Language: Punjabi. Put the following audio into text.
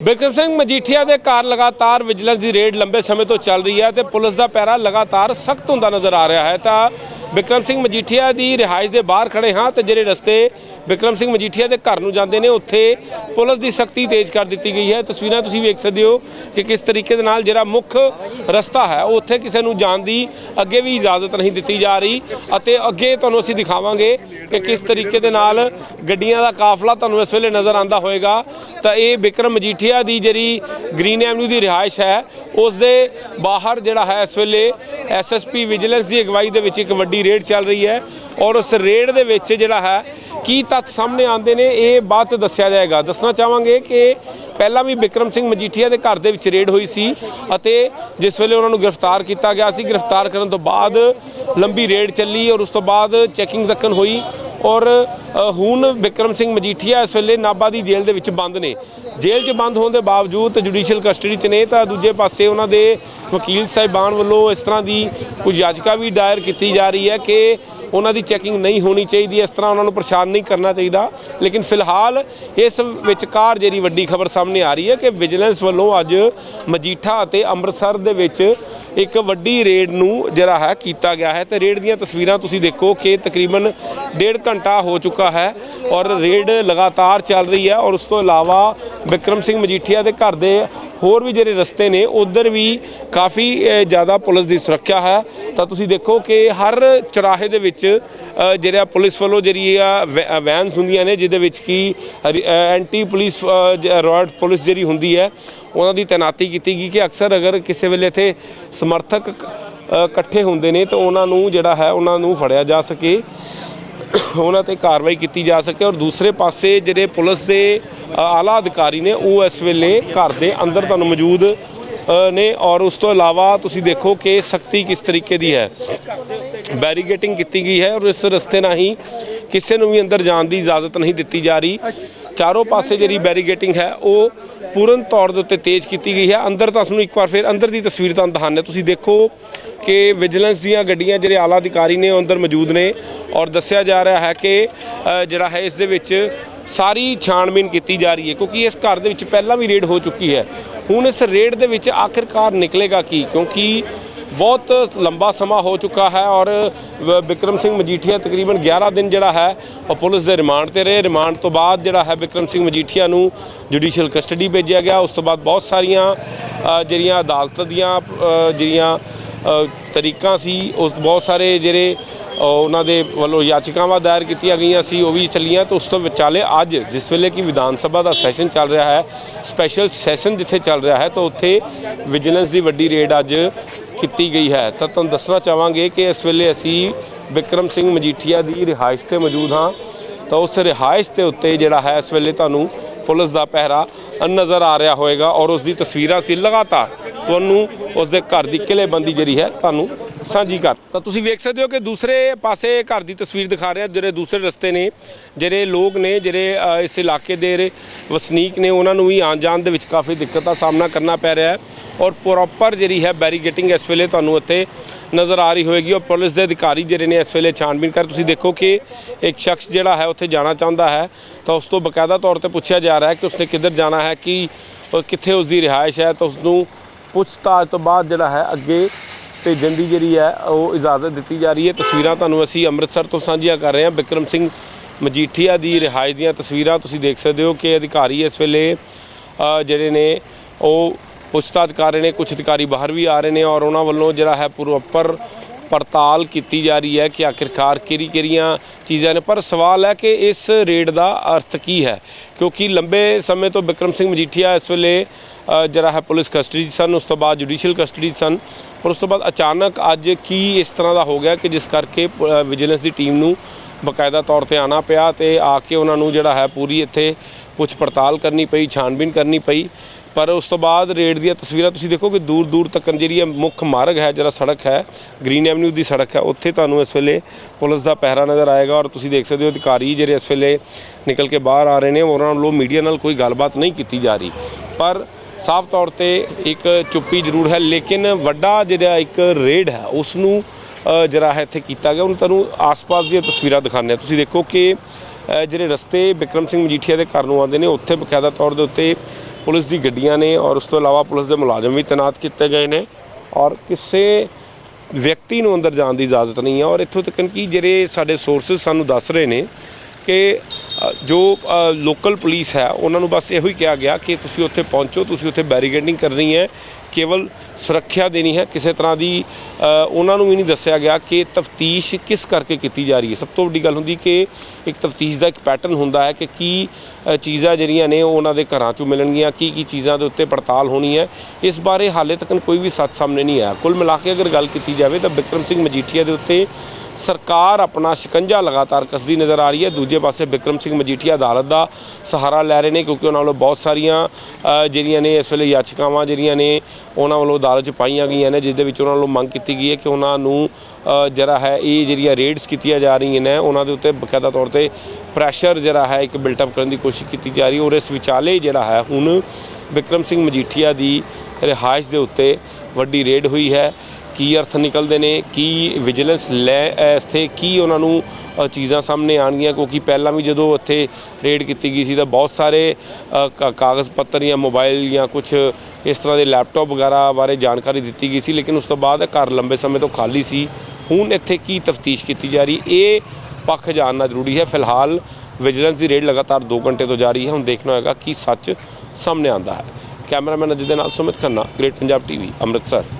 ਬਿਕਰਮ ਸਿੰਘ ਮਜੀਠੀਆ ਦੇ ਘਰ ਲਗਾਤਾਰ ਵਿਜੀਲੈਂਸ ਦੀ ਰੇਡ ਲੰਬੇ ਸਮੇਂ ਤੋਂ ਚੱਲ ਰਹੀ ਹੈ ਤੇ ਪੁਲਿਸ ਦਾ ਪਹਿਰਾ ਲਗਾਤਾਰ ਸਖਤ ਹੁੰਦਾ ਨਜ਼ਰ ਆ ਰਿਹਾ ਹੈ। ਤਾਂ ਬਿਕਰਮ ਸਿੰਘ ਮਜੀਠੀਆ ਦੀ ਰਿਹਾਇਸ਼ ਦੇ ਬਾਹਰ ਖੜੇ ਹਾਂ ਤੇ ਜਿਹੜੇ ਰਸਤੇ ਬਿਕਰਮ ਸਿੰਘ ਮਜੀਠੀਆ ਦੇ ਘਰ ਨੂੰ ਜਾਂਦੇ ਨੇ, ਉੱਥੇ ਪੁਲਿਸ ਦੀ ਸਖਤੀ ਤੇਜ਼ ਕਰ ਦਿੱਤੀ ਗਈ ਹੈ। ਤਸਵੀਰਾਂ ਤੁਸੀਂ ਵੇਖ ਸਕਦੇ ਹੋ ਕਿ ਕਿਸ ਤਰੀਕੇ ਦੇ ਨਾਲ ਜਿਹੜਾ ਮੁੱਖ ਰਸਤਾ ਹੈ ਉੱਥੇ ਕਿਸੇ ਨੂੰ ਜਾਣ ਦੀ ਅੱਗੇ ਵੀ ਇਜਾਜ਼ਤ ਨਹੀਂ ਦਿੱਤੀ ਜਾ ਰਹੀ ਅਤੇ ਅੱਗੇ ਤੁਹਾਨੂੰ ਅਸੀਂ ਦਿਖਾਵਾਂਗੇ ਕਿ ਕਿਸ ਤਰੀਕੇ ਦੇ ਨਾਲ ਗੱਡੀਆਂ ਦਾ ਕਾਫਲਾ ਤੁਹਾਨੂੰ ਇਸ ਵੇਲੇ ਨਜ਼ਰ ਆਂਦਾ ਹੋਏਗਾ ਤਾਂ ਇਹ ਬਿਕਰਮ ਮਜੀਠੀਆ ਦੀ ਜਿਹੜੀ ਗ੍ਰੀਨ ਐਵਨਿਊ ਦੀ ਰਿਹਾਇਸ਼ ਹੈ, ਉਸ ਦੇ ਬਾਹਰ ਜਿਹੜਾ ਹੈ, ਇਸ ਵੇਲੇ ਐਸਐਸਪੀ ਵਿਜੀਲੈਂਸ ਦੀ ਅਗਵਾਈ ਦੇ ਵਿੱਚ ਇੱਕ ਵੱਡੀ ਰੇਡ ਚੱਲ ਰਹੀ ਹੈ ਔਰ ਉਸ ਰੇਡ ਦੇ ਵਿੱਚ ਜਿਹੜਾ ਹੈ ਕੀ ਤੱਥ ਸਾਹਮਣੇ ਆਉਂਦੇ ਨੇ, ਇਹ ਬਾਅਦ 'ਚ ਦੱਸਿਆ ਜਾਏਗਾ। ਦੱਸਣਾ ਚਾਹਾਂਗੇ ਕਿ ਪਹਿਲਾਂ ਵੀ ਬਿਕਰਮ ਸਿੰਘ ਮਜੀਠੀਆ ਦੇ ਘਰ ਦੇ ਵਿੱਚ ਰੇਡ ਹੋਈ ਸੀ ਅਤੇ ਜਿਸ ਵੇਲੇ ਉਹਨਾਂ ਨੂੰ ਗ੍ਰਿਫਤਾਰ ਕੀਤਾ ਗਿਆ ਸੀ, ਗ੍ਰਿਫਤਾਰ ਕਰਨ ਤੋਂ ਬਾਅਦ ਲੰਬੀ ਰੇਡ ਚੱਲੀ ਔਰ ਉਸ ਤੋਂ ਬਾਅਦ ਚੈਕਿੰਗ ਦੱਕਣ ਹੋਈ ਔਰ ਹੁਣ ਬਿਕਰਮ ਸਿੰਘ ਮਜੀਠੀਆ ਇਸ ਵੇਲੇ ਨਾਭਾ ਦੀ ਜੇਲ੍ਹ ਦੇ ਵਿੱਚ ਬੰਦ ਨੇ। ਜੇਲ੍ਹ 'ਚ ਬੰਦ ਹੋਣ ਦੇ ਬਾਵਜੂਦ ਜੁਡੀਸ਼ੀਅਲ ਕਸਟਡੀ 'ਚ ਨੇ ਤਾਂ ਦੂਜੇ ਪਾਸੇ ਉਹਨਾਂ ਦੇ ਵਕੀਲ ਸਾਹਿਬਾਨ ਵੱਲੋਂ ਇਸ ਤਰ੍ਹਾਂ ਦੀ ਕੁਝ ਯਾਚਕਾ ਵੀ ਦਾਇਰ ਕੀਤੀ ਜਾ ਰਹੀ ਹੈ ਕਿ ਉਹਨਾਂ ਦੀ ਚੈਕਿੰਗ ਨਹੀਂ ਹੋਣੀ ਚਾਹੀਦੀ, ਇਸ ਤਰ੍ਹਾਂ ਉਹਨਾਂ ਨੂੰ ਪਰੇਸ਼ਾਨ ਨਹੀਂ ਕਰਨਾ ਚਾਹੀਦਾ। ਲੇਕਿਨ ਫਿਲਹਾਲ ਇਸ ਵਿਚਕਾਰ ਜਿਹੜੀ ਵੱਡੀ ਖਬਰ ਸਾਹਮਣੇ ਆ ਰਹੀ ਹੈ ਕਿ ਵਿਜੀਲੈਂਸ ਵੱਲੋਂ ਅੱਜ ਮਜੀਠਾ ਅਤੇ ਅੰਮ੍ਰਿਤਸਰ ਦੇ ਵਿੱਚ ਇੱਕ ਵੱਡੀ ਰੇਡ ਨੂੰ ਜਿਹੜਾ ਹੈ ਕੀਤਾ ਗਿਆ ਹੈ। ਤੇ ਰੇਡ ਦੀਆਂ ਤਸਵੀਰਾਂ ਤੁਸੀਂ ਦੇਖੋ ਕਿ ਤਕਰੀਬਨ ਡੇਢ ਘੰਟਾ ਹੋ ਚੁੱਕਾ ਚੁੱਕਾ ਹੈ ਔਰ ਰੇਡ ਲਗਾਤਾਰ ਚੱਲ ਰਹੀ ਹੈ ਔਰ ਉਸ ਤੋਂ ਇਲਾਵਾ ਬਿਕਰਮ ਸਿੰਘ ਮਜੀਠੀਆ ਦੇ ਘਰ ਦੇ ਹੋਰ ਵੀ ਜਿਹੜੇ ਰਸਤੇ ਨੇ ਉਧਰ ਵੀ ਕਾਫੀ ਜ਼ਿਆਦਾ ਪੁਲਿਸ ਦੀ ਸੁਰੱਖਿਆ ਹੈ। ਤਾਂ ਤੁਸੀਂ ਦੇਖੋ ਕਿ ਹਰ ਚੁਰਾਹੇ ਦੇ ਵਿੱਚ ਜਿਹੜਾ ਪੁਲਿਸ ਵੱਲੋਂ ਜਿਹੜੀ ਆ ਵੈ- ਵੈਨਸ ਹੁੰਦੀਆਂ ਨੇ ਜਿਹਦੇ ਵਿੱਚ ਕੀ ਹਰੀ- ਐਂਟੀ ਪੁਲਿਸ ਅ, ਰੋਡ ਪੁਲਿਸ ਜਿਹੜੀ ਹੁੰਦੀ ਹੈ ਉਹਨਾਂ ਦੀ ਤੈਨਾਤੀ ਕੀਤੀ ਗਈ ਕਿ ਅਕਸਰ ਅਗਰ ਕਿਸੇ ਵੇਲੇ ਇੱਥੇ ਸਮਰਥਕ ਇਕੱਠੇ ਹੁੰਦੇ ਨੇ ਤਾਂ ਉਹਨਾਂ ਨੂੰ ਜਿਹੜਾ ਹੈ ਉਹਨਾਂ ਨੂੰ ਫੜਿਆ ਜਾ ਸਕੇ। ਉਹਨਾਂ ਤੇ ਕਾਰਵਾਈ ਕੀਤੀ ਜਾ ਸਕੇ ਔਰ ਦੂਸਰੇ ਪਾਸੇ ਜਿਹੜੇ ਪੁਲਿਸ ਦੇ ਆਲਾ ਅਧਿਕਾਰੀ ਨੇ, ਉਹ ਇਸ ਵੇਲੇ ਘਰ ਦੇ ਅੰਦਰ ਤੁਹਾਨੂੰ ਮੌਜੂਦ ਨੇ ਔਰ ਉਸ ਤੋਂ ਇਲਾਵਾ ਤੁਸੀਂ ਦੇਖੋ ਕਿ ਸਖਤੀ ਕਿਸ ਤਰੀਕੇ ਦੀ ਹੈ। ਬੈਰੀਗੇਟਿੰਗ ਕੀਤੀ ਗਈ ਹੈ ਔਰ ਇਸ ਰਸਤੇ ਰਾਹੀਂ ਕਿਸੇ ਨੂੰ ਵੀ ਅੰਦਰ ਜਾਣ ਦੀ ਇਜਾਜ਼ਤ ਨਹੀਂ ਦਿੱਤੀ ਜਾ ਰਹੀ। ਚਾਰੋਂ ਪਾਸੇ ਜਿਹੜੀ ਬੈਰੀਗੇਟਿੰਗ ਹੈ, ਉਹ ਪੂਰਨ ਤੌਰ ਦੇ ਉੱਤੇ ਤੇਜ਼ ਕੀਤੀ ਗਈ ਹੈ। ਅੰਦਰ ਤੁਹਾਨੂੰ ਇੱਕ ਵਾਰ ਫਿਰ ਅੰਦਰ ਦੀ ਤਸਵੀਰ ਤੁਹਾਨੂੰ ਦਿਖਾਉਂਦੇ ਤੁਸੀਂ ਦੇਖੋ ਕਿ ਵਿਜੀਲੈਂਸ ਦੀਆਂ ਗੱਡੀਆਂ ਜਿਹੜੇ ਆਲਾ ਅਧਿਕਾਰੀ ਨੇ, ਉਹ ਅੰਦਰ ਮੌਜੂਦ ਨੇ ਔਰ ਦੱਸਿਆ ਜਾ ਰਿਹਾ ਹੈ ਕਿ ਜਿਹੜਾ ਹੈ, ਇਸ ਦੇ ਵਿੱਚ ਸਾਰੀ ਛਾਣਬੀਨ ਕੀਤੀ ਜਾ ਰਹੀ ਹੈ ਕਿਉਂਕਿ ਇਸ ਘਰ ਦੇ ਵਿੱਚ ਪਹਿਲਾਂ ਵੀ ਰੇਡ ਹੋ ਚੁੱਕੀ ਹੈ। ਹੁਣ ਇਸ ਰੇਡ ਦੇ ਵਿੱਚ ਆਖਿਰਕਾਰ ਨਿਕਲੇਗਾ ਕੀ? ਕਿਉਂਕਿ ਬਹੁਤ ਲੰਬਾ ਸਮਾਂ ਹੋ ਚੁੱਕਾ ਹੈ ਔਰ ਵ- ਬਿਕਰਮ ਸਿੰਘ ਮਜੀਠੀਆ ਤਕਰੀਬਨ 11 ਦਿਨ ਜਿਹੜਾ ਹੈ ਉਹ ਪੁਲਿਸ ਦੇ ਰਿਮਾਂਡ ਤੇ ਰਹੇ। ਰਿਮਾਂਡ ਤੋਂ ਬਾਅਦ ਜਿਹੜਾ ਹੈ ਬਿਕਰਮ ਸਿੰਘ ਮਜੀਠੀਆ ਨੂੰ ਜੁਡੀਸ਼ੀਅਲ ਕਸਟਡੀ ਭੇਜਿਆ ਗਿਆ। ਉਸ ਤੋਂ ਬਾਅਦ ਬਹੁਤ ਸਾਰੀਆਂ ਜਿਹੜੀਆਂ ਅਦਾਲਤ ਦੀਆਂ ਜਿਹੜੀਆਂ ਤਰੀਕਾਂ ਸੀ, ਉਸ ਬਹੁਤ ਸਾਰੇ ਜਿਹੜੇ ਉਹਨਾਂ ਦੇ ਵੱਲੋਂ ਯਾਚਿਕਾਵਾਂ ਦਾਇਰ ਕੀਤੀਆਂ ਗਈਆਂ ਸੀ, ਉਹ ਵੀ ਚੱਲੀਆਂ। ਤੇ ਉਸ ਤੋਂ ਵਿਚਾਲੇ ਅੱਜ, ਜਿਸ ਵੇਲੇ ਕਿ ਵਿਧਾਨ ਸਭਾ ਦਾ ਸੈਸ਼ਨ ਚੱਲ ਰਿਹਾ ਹੈ, ਸਪੈਸ਼ਲ ਸੈਸ਼ਨ ਜਿੱਥੇ ਚੱਲ ਰਿਹਾ ਹੈ, ਤਾਂ ਉੱਥੇ ਵਿਜੀਲੈਂਸ ਦੀ ਵੱਡੀ ਰੇਡ ਅੱਜ ਕੀਤੀ ਗਈ ਹੈ। ਤਾਂ ਤੁਹਾਨੂੰ ਦੱਸਣਾ ਚਾਹਾਂਗੇ ਕਿ ਇਸ ਵੇਲੇ ਅਸੀਂ ਬਿਕਰਮ ਸਿੰਘ ਮਜੀਠੀਆ ਦੀ ਰਿਹਾਇਸ਼ ਤੇ ਮੌਜੂਦ ਹਾਂ। ਤਾਂ ਉਸ ਰਿਹਾਇਸ਼ ਦੇ ਉੱਤੇ ਜਿਹੜਾ ਹੈ, ਇਸ ਵੇਲੇ ਤੁਹਾਨੂੰ ਪੁਲਿਸ ਦਾ ਪਹਿਰਾ ਨਜ਼ਰ ਆ ਰਿਹਾ ਹੋਵੇਗਾ ਔਰ ਉਸ ਦੀ ਤਸਵੀਰਾਂ ਸੀ ਲਗਾਤਾਰ ਤੁਹਾਨੂੰ ਉਸ ਦੇ ਘਰ ਦੀ ਕਿਲੇਬੰਦੀ ਜਿਹੜੀ ਹੈ, ਤੁਹਾਨੂੰ ਸਾਂਝੀ ਕਰ ਤਾਂ ਤੁਸੀਂ ਵੇਖ ਸਕਦੇ ਹੋ ਕਿ ਦੂਸਰੇ ਪਾਸੇ ਘਰ ਦੀ ਤਸਵੀਰ ਦਿਖਾ ਰਿਹਾ, ਜਿਹੜੇ ਦੂਸਰੇ ਰਸਤੇ ਨੇ, ਜਿਹੜੇ ਲੋਕ ਨੇ, ਜਿਹੜੇ ਇਸ ਇਲਾਕੇ ਦੇ ਵਸਨੀਕ ਨੇ, ਉਹਨਾਂ ਨੂੰ ਵੀ ਆਉਣ ਜਾਣ ਦੇ ਵਿੱਚ ਕਾਫੀ ਦਿੱਕਤ ਦਾ ਸਾਹਮਣਾ ਕਰਨਾ ਪੈ ਰਿਹਾ ਹੈ। ਔਰ ਪ੍ਰੋਪਰ ਜਿਹੜੀ ਹੈ ਬੈਰੀਗੇਟਿੰਗ ਇਸ ਵੇਲੇ ਤੁਹਾਨੂੰ ਉੱਥੇ ਨਜ਼ਰ ਆ ਰਹੀ ਹੋਏਗੀ ਔਰ ਪੁਲਿਸ ਦੇ ਅਧਿਕਾਰੀ ਜਿਹੜੇ ਨੇ ਇਸ ਵੇਲੇ ਛਾਣਬੀਨ ਕਰ ਤੁਸੀਂ ਦੇਖੋ ਕਿ ਇੱਕ ਸ਼ਖਸ ਜਿਹੜਾ ਹੈ ਉੱਥੇ ਜਾਣਾ ਚਾਹੁੰਦਾ ਹੈ। ਤਾਂ ਉਸ ਤੋਂ ਬਕਾਇਦਾ ਤੌਰ ਤੇ ਪੁੱਛਿਆ ਜਾ ਰਿਹਾ ਹੈ ਕਿ ਉਸਨੇ ਕਿੱਧਰ ਜਾਣਾ ਹੈ, ਕਿ ਕਿੱਥੇ ਉਸ ਦੀ ਰਿਹਾਇਸ਼ ਹੈ। ਤਾਂ ਉਸ ਨੂੰ ਪੁੱਛਤਾਛ ਤੋਂ ਬਾਅਦ ਜਿਹੜਾ ਹੈ ਅੱਗੇ ਭੇਜਣ ਦੀ ਜਿਹੜੀ ਹੈ, ਉਹ ਇਜਾਜ਼ਤ ਦਿੱਤੀ ਜਾ ਰਹੀ ਹੈ। ਤਸਵੀਰਾਂ ਤੁਹਾਨੂੰ ਅਸੀਂ ਅੰਮ੍ਰਿਤਸਰ ਤੋਂ ਸਾਂਝੀਆਂ ਕਰ ਰਹੇ ਹਾਂ। ਬਿਕਰਮ ਸਿੰਘ ਮਜੀਠੀਆ ਦੀ ਰਿਹਾਇਸ਼ ਦੀਆਂ ਤਸਵੀਰਾਂ ਤੁਸੀਂ ਦੇਖ ਸਕਦੇ ਹੋ ਕਿ ਅਧਿਕਾਰੀ ਇਸ ਵੇਲੇ ਜਿਹੜੇ ਨੇ ਉਹ ਪੁੱਛਤਾਛ ਕਰ ਰਹੇ ਨੇ ਕੁਝ ਅਧਿਕਾਰੀ ਬਾਹਰ ਵੀ ਆ ਰਹੇ ਨੇ ਔਰ ਉਹਨਾਂ ਵੱਲੋਂ ਜਿਹੜਾ ਹੈ ਪ੍ਰੋਪਰ ਪੜਤਾਲ ਕੀਤੀ ਜਾ ਰਹੀ ਹੈ ਕਿ ਆਖਿਰਕਾਰ ਕਿਹੜੀ ਕਿਹੜੀਆਂ ਚੀਜ਼ਾਂ ਨੇ। ਪਰ ਸਵਾਲ ਹੈ ਕਿ ਇਸ ਰੇਡ ਦਾ ਅਰਥ ਕੀ ਹੈ? ਕਿਉਂਕਿ ਲੰਬੇ ਸਮੇਂ ਤੋਂ ਬਿਕਰਮ ਸਿੰਘ ਮਜੀਠੀਆ ਇਸ ਵੇਲੇ ਜਿਹੜਾ ਹੈ ਪੁਲਿਸ ਕਸਟਡੀ 'ਚ ਸਨ, ਉਸ ਤੋਂ ਬਾਅਦ ਜੁਡੀਸ਼ੀਅਲ ਕਸਟਡੀ 'ਚ ਸਨ ਪਰ ਉਸ ਤੋਂ ਬਾਅਦ ਅਚਾਨਕ ਅੱਜ ਕੀ ਇਸ ਤਰ੍ਹਾਂ ਦਾ ਹੋ ਗਿਆ ਕਿ ਜਿਸ ਕਰਕੇ ਵਿਜੀਲੈਂਸ ਦੀ ਟੀਮ ਨੂੰ ਬਕਾਇਦਾ ਤੌਰ ਤੇ ਆਣਾ ਪਿਆ ਤੇ ਆ ਕੇ ਉਹਨਾਂ ਨੂੰ ਜਿਹੜਾ ਹੈ ਪੂਰੀ ਇੱਥੇ ਪੁੱਛ ਪੜਤਾਲ ਕਰਨੀ ਪਈ ਛਾਣਬੀਨ ਕਰਨੀ ਪਈ। ਪਰ ਉਸ ਤੋਂ ਬਾਅਦ ਰੇਡ ਦੀਆਂ ਤਸਵੀਰਾਂ ਤੁਸੀਂ ਦੇਖੋ ਕਿ ਦੂਰ ਦੂਰ ਤੱਕ ਜਿਹੜੀ ਇਹ ਮੁੱਖ ਮਾਰਗ ਹੈ, ਜਿਹੜਾ ਸੜਕ ਹੈ, ਗ੍ਰੀਨ ਐਵਨਿਊ ਦੀ ਸੜਕ ਹੈ, ਉੱਥੇ ਤੁਹਾਨੂੰ ਇਸ ਵੇਲੇ ਪੁਲਿਸ ਦਾ ਪਹਿਰਾ ਨਜ਼ਰ ਆਏਗਾ ਔਰ ਤੁਸੀਂ ਦੇਖ ਸਕਦੇ ਹੋ ਅਧਿਕਾਰੀ ਜਿਹੜੇ ਇਸ ਵੇਲੇ ਨਿਕਲ ਕੇ ਬਾਹਰ ਆ ਰਹੇ ਨੇ, ਉਹਨਾਂ ਵੱਲੋਂ ਮੀਡੀਆ ਨਾਲ ਕੋਈ ਗੱਲਬਾਤ ਨਹੀਂ ਕੀਤੀ ਜਾ ਰਹੀ। ਪਰ ਸਾਫ਼ ਤੌਰ ਤੇ ਇੱਕ ਚੁੱਪੀ ਜ਼ਰੂਰ ਹੈ, ਲੇਕਿਨ ਵੱਡਾ ਜਿਹੜਾ ਇੱਕ ਰੇਡ ਹੈ ਉਸ ਨੂੰ ਜਿਹੜਾ ਹੈ ਇੱਥੇ ਕੀਤਾ ਗਿਆ। ਉਹਨੂੰ ਤੁਹਾਨੂੰ ਆਸ-ਪਾਸ ਦੀਆਂ ਤਸਵੀਰਾਂ ਦਿਖਾਉਂਦੇ ਹਾਂ। ਤੁਸੀਂ ਦੇਖੋ ਕਿ ਜਿਹੜੇ ਰਸਤੇ ਬਿਕਰਮ ਸਿੰਘ ਮਜੀਠੀਆ ਦੇ ਘਰ ਨੂੰ ਆਉਂਦੇ ਨੇ, ਉੱਥੇ ਬਕਾਇਦਾ ਤੌਰ ਦੇ ਉੱਤੇ ਪੁਲਿਸ ਦੀ ਗੱਡੀਆਂ ਨੇ ਔਰ ਉਸ ਤੋਂ ਇਲਾਵਾ ਪੁਲਿਸ ਦੇ ਮੁਲਾਜ਼ਮ ਵੀ ਤਾਇਨਾਤ ਕੀਤੇ ਗਏ ਨੇ ਔਰ ਕਿਸੇ ਵਿਅਕਤੀ ਨੂੰ ਅੰਦਰ ਜਾਣ ਦੀ ਇਜਾਜ਼ਤ ਨਹੀਂ ਹੈ ਔਰ ਇੱਥੋਂ ਤੱਕ ਕਿ ਜਿਹੜੇ ਸਾਡੇ ਸੋਰਸਸ ਸਾਨੂੰ ਦੱਸ ਰਹੇ ਨੇ ਕਿ ਜੋ ਲੋਕਲ ਪੁਲਿਸ ਹੈ, ਉਹਨਾਂ ਨੂੰ ਬਸ ਇਹੋ ਹੀ ਕਿਹਾ ਗਿਆ ਕਿ ਤੁਸੀਂ ਉੱਥੇ ਪਹੁੰਚੋ, ਤੁਸੀਂ ਉੱਥੇ ਬੈਰੀਕੇਡਿੰਗ ਕਰਨੀ ਹੈ ਕੇਵਲ ਸੁਰੱਖਿਆ ਦੇਣੀ ਹੈ, ਕਿਸੇ ਤਰ੍ਹਾਂ ਦੀ ਉਹਨਾਂ ਨੂੰ ਵੀ ਨਹੀਂ ਦੱਸਿਆ ਗਿਆ ਕਿ ਤਫਤੀਸ਼ ਕਿਸ ਕਰਕੇ ਕੀਤੀ ਜਾ ਰਹੀ ਹੈ। ਸਭ ਤੋਂ ਵੱਡੀ ਗੱਲ ਹੁੰਦੀ ਕਿ ਇੱਕ ਤਫਤੀਸ਼ ਦਾ ਇੱਕ ਪੈਟਰਨ ਹੁੰਦਾ ਹੈ ਕਿ ਕੀ ਚੀਜ਼ਾਂ ਜਿਹੜੀਆਂ ਨੇ ਉਹ ਉਹਨਾਂ ਦੇ ਘਰਾਂ ਚੋਂ ਮਿਲਣਗੀਆਂ, ਕੀ ਕੀ ਚੀਜ਼ਾਂ ਦੇ ਉੱਤੇ ਪੜਤਾਲ ਹੋਣੀ ਹੈ। ਇਸ ਬਾਰੇ ਹਾਲੇ ਤੱਕ ਕੋਈ ਵੀ ਸੱਚ ਸਾਹਮਣੇ ਨਹੀਂ ਆਇਆ। ਕੁੱਲ ਮਿਲਾ ਕੇ ਅਗਰ ਗੱਲ ਕੀਤੀ ਜਾਵੇ ਤਾਂ ਬਿਕਰਮ ਸਿੰਘ ਮਜੀਠੀਆ ਦੇ ਉੱਤੇ ਸਰਕਾਰ ਆਪਣਾ ਸ਼ਿਕੰਜਾ ਲਗਾਤਾਰ ਕੱਸਦੀ ਨਜ਼ਰ ਆ ਰਹੀ ਹੈ। ਦੂਜੇ ਪਾਸੇ ਬਿਕਰਮ ਸਿੰਘ ਮਜੀਠੀਆ ਅਦਾਲਤ ਦਾ ਸਹਾਰਾ ਲੈ ਰਹੇ ਨੇ ਕਿਉਂਕਿ ਉਹਨਾਂ ਵੱਲੋਂ ਬਹੁਤ ਸਾਰੀਆਂ ਜਿਹੜੀਆਂ ਨੇ ਇਸ ਵੇਲੇ ਯਾਚਿਕਾਵਾਂ ਜਿਹੜੀਆਂ ਨੇ ਉਹਨਾਂ ਵੱਲੋਂ ਅਦਾਲਤ 'ਚ ਪਾਈਆਂ ਗਈਆਂ ਨੇ, ਜਿਸ ਦੇ ਵਿੱਚ ਉਹਨਾਂ ਵੱਲੋਂ ਮੰਗ ਕੀਤੀ ਗਈ ਹੈ ਕਿ ਉਹਨਾਂ ਨੂੰ ਜਿਹੜਾ ਹੈ ਇਹ ਜਿਹੜੀਆਂ ਰੇਡਸ ਕੀਤੀਆਂ ਜਾ ਰਹੀਆਂ ਨੇ, ਉਹਨਾਂ ਦੇ ਉੱਤੇ ਬਕਾਇਦਾ ਤੌਰ ਤੇ ਪ੍ਰੈਸ਼ਰ ਜਿਹੜਾ ਹੈ ਇੱਕ ਬਿਲਟ ਅਪ ਕਰਨ ਦੀ ਕੋਸ਼ਿਸ਼ ਕੀਤੀ ਜਾ ਰਹੀ ਔਰ ਇਸ ਵਿਚਾਲੇ ਜਿਹੜਾ ਹੈ ਹੁਣ ਬਿਕਰਮ ਸਿੰਘ ਮਜੀਠੀਆ ਦੀ ਰਿਹਾਇਸ਼ ਦੇ ਉੱਤੇ ਵੱਡੀ ਰੇਡ ਹੋਈ ਹੈ। ਕੀ ਅਰਥ ਨਿਕਲਦੇ ਨੇ, ਕੀ ਵਿਜੀਲੈਂਸ ਲੈ ਇੱਥੇ ਕੀ ਉਹਨਾਂ ਨੂੰ ਚੀਜ਼ਾਂ ਸਾਹਮਣੇ ਆਣਗੀਆਂ ਕਿਉਂਕਿ ਪਹਿਲਾਂ ਵੀ ਜਦੋਂ ਉੱਥੇ ਰੇਡ ਕੀਤੀ ਗਈ ਸੀ ਤਾਂ ਬਹੁਤ ਸਾਰੇ ਕਾਗਜ਼ ਪੱਤਰ ਜਾਂ ਮੋਬਾਈਲ ਜਾਂ ਕੁਝ ਇਸ ਤਰ੍ਹਾਂ ਦੇ ਲੈਪਟਾਪ ਵਗੈਰਾ ਬਾਰੇ ਜਾਣਕਾਰੀ ਦਿੱਤੀ ਗਈ ਸੀ, ਲੇਕਿਨ ਉਸ ਤੋਂ ਬਾਅਦ ਘਰ ਲੰਬੇ ਸਮੇਂ ਤੋਂ ਖਾਲੀ ਸੀ। ਹੁਣ ਇੱਥੇ ਕੀ ਤਫਤੀਸ਼ ਕੀਤੀ ਜਾ ਰਹੀ, ਇਹ ਪੱਖ ਜਾਣਨਾ ਜ਼ਰੂਰੀ ਹੈ। ਫਿਲਹਾਲ ਵਿਜੀਲੈਂਸ ਦੀ ਰੇਡ ਲਗਾਤਾਰ 2 ਘੰਟੇ ਤੋਂ ਜਾਰੀ ਹੈ। ਹੁਣ ਦੇਖਣਾ ਹੋਏਗਾ ਕੀ ਸੱਚ ਸਾਹਮਣੇ ਆਉਂਦਾ ਹੈ। ਕੈਮਰਾਮੈਨ ਅਜੇ ਦੇ ਨਾਲ ਸੁਮਿਤ ਖੰਨਾ ਗ੍ਰੇਟ ਪੰਜਾਬ ਟੀਵੀ ਅੰਮ੍ਰਿਤਸਰ।